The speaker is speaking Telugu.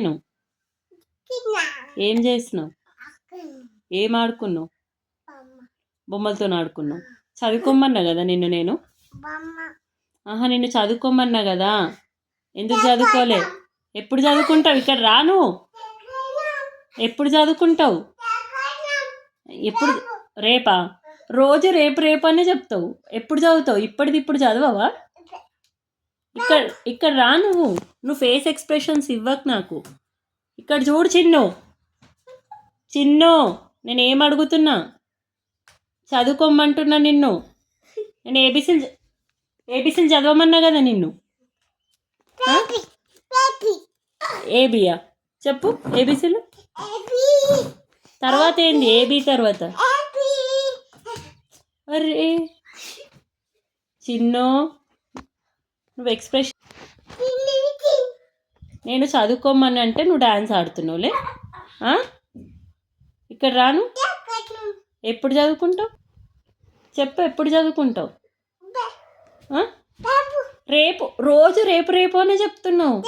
నేను ఏం చేసినావు ఏం ఆడుకున్నావు? బొమ్మలతో ఆడుకున్నావు. చదువుకోమన్నా కదా నిన్ను నేను? ఆహా నిన్ను చదువుకోమన్నా కదా? ఎందుకు చదువుకోలే? ఎప్పుడు చదువుకుంటావు? ఇక్కడ రాను ఎప్పుడు చదువుకుంటావు? ఎప్పుడు రేపా? రోజు రేపు రేపు అనే చెప్తావు. ఎప్పుడు చదువుతావు? ఇప్పటిది ఇప్పుడు చదవవా? ఇక్కడ ఇక్కడ రా నువ్వు. నువ్వు ఫేస్ ఎక్స్ప్రెషన్స్ ఇవ్వకు నాకు. ఇక్కడ చూడు చిన్ను. చిన్ను నేను ఏం అడుగుతున్నా? చదువుకోమంటున్నా నిన్ను. నేను ఏబీసీలు ఏబీసీలు చదవమన్నా కదా నిన్ను? ఏబియా చెప్పు ఏబీసీలు తర్వాత ఏంది? ఏబీ తర్వాత. అరే. చిన్ను. నువ్వు ఎక్స్ప్రెషన్ నేను చదువుకోమని అంటే నువ్వు డాన్స్ ఆడుతున్నావులే. ఇక్కడ రాను. ఎప్పుడు చదువుకుంటావు? చెప్పు ఎప్పుడు చదువుకుంటావు? రేపు రోజు రేపు రేపు అనే చెప్తున్నావు.